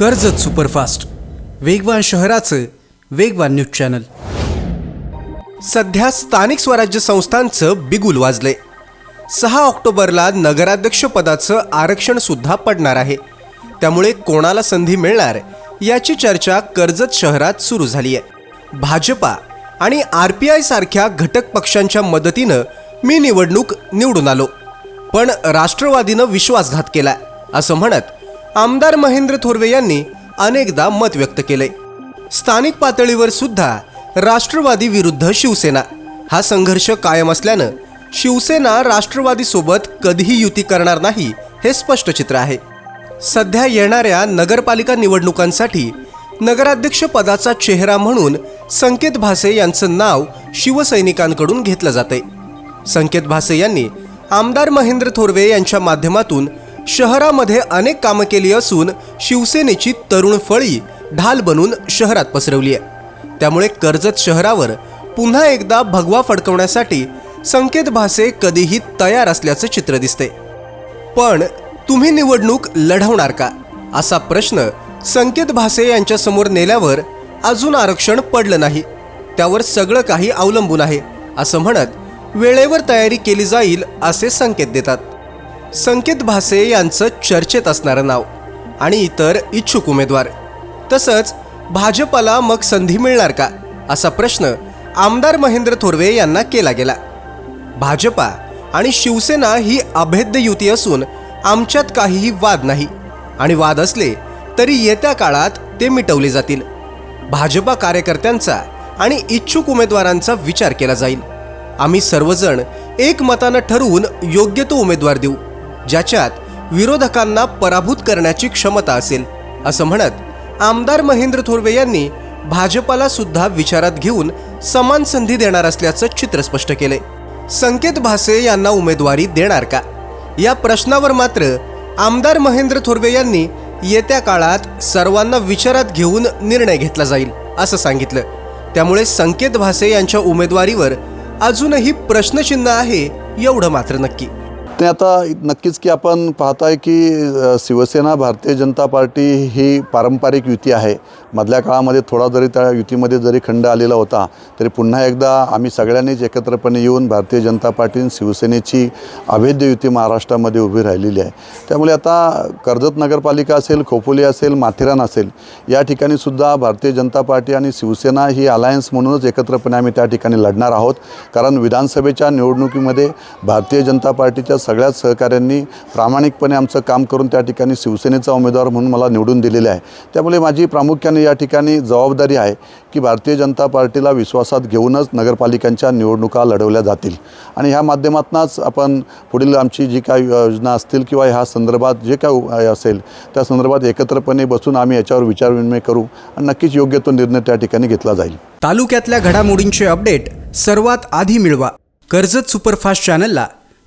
Karjat superfast. वेगवान शहराचं वेगवान न्यूज चॅनल. सध्या स्थानिक स्वराज्य संस्थांचं बिगुल वाजले सहा ऑक्टोबरला नगराध्यक्ष पदाचं आरक्षण सुद्धा पडणार आहे. त्यामुळे कोणाला संधी मिळणार याची चर्चा कर्जत शहरात सुरू झाली आहे. भाजपा आणि आर पी आय सारख्या घटक पक्षांच्या मदतीनं मी निवडणूक निवडून आलो. पण राष्ट्रवादीनं विश्वासघात केला असं म्हणत आमदार महेंद्र थोरवे यांनी अनेकदा मत व्यक्त केले. स्थानिक पातळीवर सुद्धा राष्ट्रवादी विरुद्ध शिवसेना. हा संघर्ष कायम असल्यानं शिवसेना राष्ट्रवादीसोबत कधीही युती करणार नाही हे स्पष्ट चित्र आहे. सध्या येणाऱ्या नगरपालिका निवडणुकांसाठी नगराध्यक्ष पदाचा चेहरा म्हणून संकेत भासे यांचं नाव शिवसैनिकांकडून घेतलं जातंय. संकेत भासे यांनी आमदार महेंद्र थोरवे यांच्या माध्यमातून शहरामध्ये अनेक कामं केली असून शिवसेनेची तरुण फळी ढाल बनून शहरात पसरवली आहे. त्यामुळे कर्जत शहरावर पुन्हा एकदा भगवा फडकवण्यासाठी संकेत भासे कधीही तयार असल्याचं चित्र दिसते पण तुम्ही निवडणूक लढवणार का? असा प्रश्न संकेत भासे यांच्यासमोर नेल्यावर अजून आरक्षण पडलं नाही. त्यावर सगळं काही अवलंबून आहे असं म्हणत वेळेवर तयारी केली जाईल असे संकेत देतात. संकेत भासे यांचं चर्चेत असणारं नाव आणि इतर इच्छुक उमेदवार. तसंच भाजपला मग संधी मिळणार का? असा प्रश्न आमदार महेंद्र थोरवे यांना केला गेला. भाजपा आणि शिवसेना ही अभेद्य युती असून आमच्यात काहीही वाद नाही. आणि वाद असले तरी येत्या काळात ते मिटवले जातील. भाजपा कार्यकर्त्यांचा आणि इच्छुक उमेदवारांचा विचार केला जाईल. आम्ही सर्वजण एकमतानं ठरवून योग्य तो उमेदवार देऊ. ज्याच्यात विरोधकांना पराभूत करण्याची क्षमता असेल असं म्हणत आमदार महेंद्र थोरवे यांनी भाजपाला सुद्धा विचारात घेऊन समान संधी देणार असल्याचं चित्र स्पष्ट केले. संकेत भासे यांना उमेदवारी देणार का? या प्रश्नावर मात्र आमदार महेंद्र थोरवे यांनी येत्या काळात सर्वांना विचारात घेऊन निर्णय घेतला जाईल असं सांगितलं. त्यामुळे संकेत भासे यांच्या उमेदवारीवर अजूनही प्रश्नचिन्ह आहे एवढं मात्र नक्की. ते आता नक्कीच की आपण पाहताय की शिवसेना भारतीय जनता पार्टी ही पारंपरिक युती आहे. मधल्या काळामध्ये थोडा जरी त्या युतीमध्ये जरी खंड आलेला होता तरी पुन्हा एकदा आम्ही सगळ्यांनीच एकत्रपणे येऊन भारतीय जनता पार्टी आणि शिवसेनेची अभेद्य युती महाराष्ट्रामध्ये उभी राहिलेली आहे. त्यामुळे आता कर्जत नगरपालिका असेल खोपोली असेल माथेरान असेल या ठिकाणी सुद्धा भारतीय जनता पार्टी आणि शिवसेना ही अलायन्स म्हणूनच एकत्रपणे आम्ही त्या ठिकाणी लढणार आहोत. कारण विधानसभेच्या निवडणुकीमध्ये भारतीय जनता पार्टीच्या सगळ्याच सहकाऱ्यांनी प्रामाणिकपणे आमचं काम करून त्या ठिकाणी शिवसेनेचा उमेदवार म्हणून मला निवडून दिलेले आहे. त्यामुळे माझी प्रामुख्याने या ठिकाणी जबाबदारी आहे की भारतीय जनता पार्टीला विश्वासात घेऊनच नगरपालिकांच्या निवडणुका लढवल्या जातील. आणि ह्या माध्यमातूनच आपण पुढील आमची जी काही योजना असतील किंवा ह्या संदर्भात जे काय असेल त्या संदर्भात एकत्रपणे बसून आम्ही याच्यावर विचारविनिमय करू आणि नक्कीच योग्य तो निर्णय त्या ठिकाणी घेतला जाईल. तालुक्यातल्या घडामोडींचे अपडेट सर्वात आधी मिळवा. कर्जत सुपरफास्ट चॅनलला